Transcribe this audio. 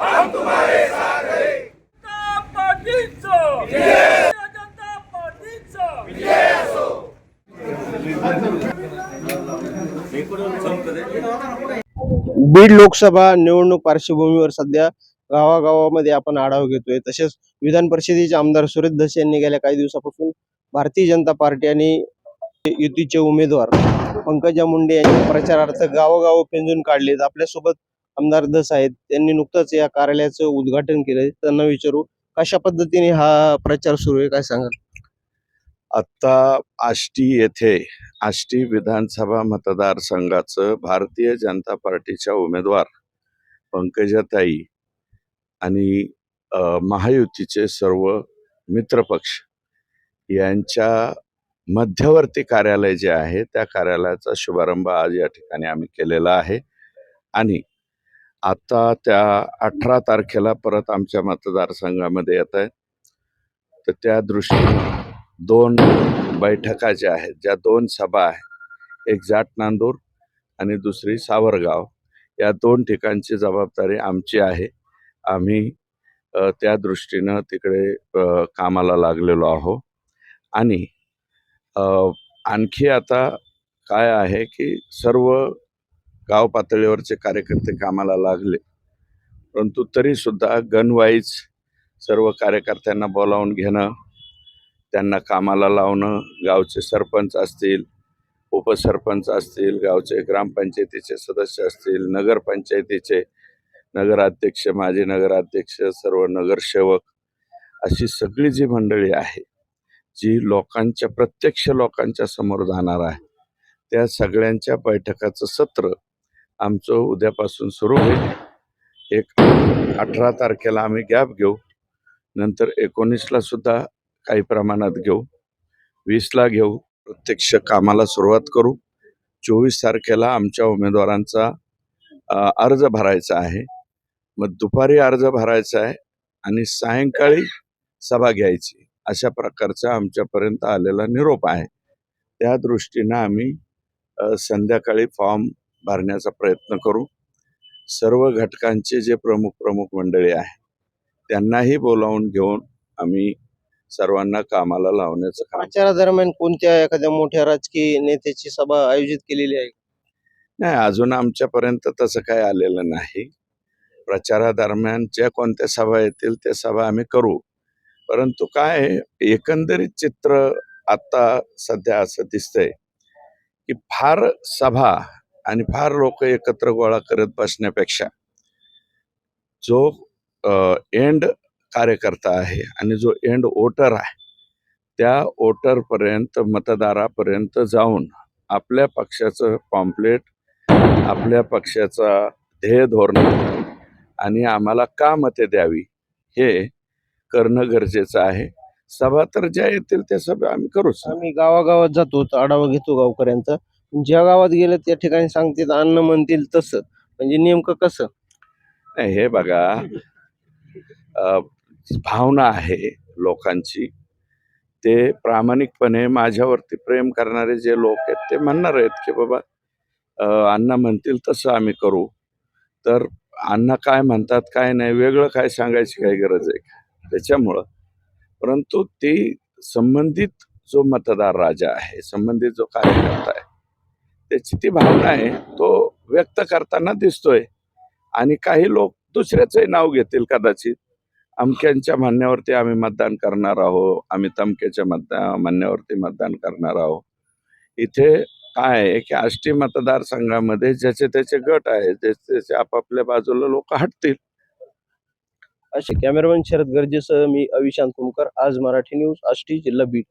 हम तुम्हारे साथ हैं बीड लोकसभा निवडणूक पार्श्वभूमीवर सध्या गावागावामध्ये आपण आढावा घेतोय. तसेच विधान परिषदेचे आमदार सुरेश धस यांनी गेल्या काही दिवसापासून भारतीय जनता पार्टी आणि युतीचे उमेदवार पंकजा मुंडे यांच्या प्रचारार्थ गावोगाव पेंजून काढलेत. आपल्यासोबत आमदार दस आहेत. त्यांनी नुकतंच या कार्यालयाचं उद्घाटन केलं. त्यांना विचारू कशा पद्धतीने हा प्रचार सुरू आहे? काय सांगाल? आत्ता आष्टी येथे आष्टी विधानसभा मतदारसंघाचं भारतीय जनता पार्टीच्या उमेदवार पंकजाताई आणि महायुतीचे सर्व मित्रपक्ष यांच्या मध्यवर्ती कार्यालय जे आहे त्या कार्यालयाचा शुभारंभ आज या ठिकाणी आम्ही केलेला आहे. आणि आता त्या अठरा तारखेला परत आमच्या मतदारसंघामध्ये येत आहेत. तर त्या दृष्टीने दोन बैठका ज्या आहेत ज्या दोन सभा आहेत एक जाट नांदूर आणि दुसरी सावरगाव या दोन ठिकाणची जबाबदारी आमची आहे. आम्ही त्या दृष्टीनं तिकडे कामाला लागलेलो आहो आणि आणखी आता काय आहे की सर्व गाव पातळीवरचे कार्यकर्ते कामाला लागले. परंतु तरीसुद्धा गनवाईज सर्व कार्यकर्त्यांना बोलावून घेणं त्यांना कामाला लावणं गावचे सरपंच असतील उपसरपंच असतील गावचे ग्रामपंचायतीचे सदस्य असतील नगरपंचायतीचे नगराध्यक्ष माजी नगराध्यक्ष सर्व नगरसेवक अशी सगळी जी मंडळी आहे जी लोकांच्या प्रत्यक्ष लोकांच्या समोर जाणार आहे त्या सगळ्यांच्या बैठकाचं सत्र आमचं उद्यापासून सुरू होईल. एक अठरा तारखेला आम्ही गॅप घेऊ नंतर एकोणीसला सुद्धा काही प्रमाणात घेऊ वीसला घेऊ प्रत्यक्ष कामाला सुरुवात करू. चोवीस तारखेला आमच्या उमेदवारांचा अर्ज भरायचा आहे. मग दुपारी अर्ज भरायचा आहे आणि सायंकाळी सभा घ्यायची. अशा प्रकारचा आमच्यापर्यंत आलेला निरोप आहे. त्या दृष्टीनं आम्ही संध्याकाळी फॉर्म भरण्याचा प्रयत्न करू. सर्व घटकांचे जे प्रमुख प्रमुख मंडळी आहे त्यांनाही बोलावून घेऊन आम्ही सर्वांना कामाला लावण्याचं काम प्रचारादरम्यान कोणत्या एखाद्या मोठ्या राजकीय नेत्याची सभा आयोजित केलेली आहे? नाही अजून आमच्यापर्यंत तसं काय आलेलं नाही. प्रचारादरम्यान ज्या कोणत्या सभा येतील त्या सभा आम्ही करू. परंतु काय आहे, एकंदरीत चित्र आता सध्या असं दिसतंय की फार सभा आणि फार लोक एकत्र गोळा करत बसण्यापेक्षा जो एंड कार्यकर्ता आहे आणि जो एंड वोटर आहे त्या वोटरपर्यंत मतदारापर्यंत जाऊन आपल्या पक्षाचं पॉम्पलेट आपल्या पक्षाचा ध्येय धोरण आणि आम्हाला का मते द्यावी हे करणं गरजेचं आहे. सभा तर ज्या येतील त्या सभा आम्ही करूच. आम्ही गावागावात जातो तर आढावा घेतो गावकऱ्यांचा. ज्या गावात गेलं त्या ठिकाणी सांगतील अन्न म्हणतील तसं. म्हणजे नेमकं कसं? नाही हे बघा. भावना आहे लोकांची. ते प्रामाणिकपणे माझ्यावरती प्रेम करणारे जे लोक आहेत ते म्हणणार आहेत की बाबा अण्णा म्हणतील तसं आम्ही करू. तर अण्णा काय म्हणतात काय नाही वेगळं काय सांगायची काही गरज आहे का? त्याच्यामुळं. परंतु ती संबंधित जो मतदार राजा आहे संबंधित जो कार्यकर्ता आहे त्याची ती भावना आहे तो व्यक्त करताना दिसतोय. आणि काही लोक दुसऱ्याचंही नाव घेतील कदाचित. अमक्यांच्या म्हणण्यावरती आम्ही मतदान करणार आहोत आम्ही तमक्याच्या मतदा म्हणण्यावरती मतदान करणार आहोत. इथे काय आहे की आष्टी मतदारसंघामध्ये ज्याचे त्याचे गट आहे ज्याचे त्याचे आपापल्या बाजूला लोक हटतील. असे कॅमेरामॅन शरद गरजेसह मी अविशांत कुमकर आज मराठी न्यूज आष्टी जिल्हा बीड.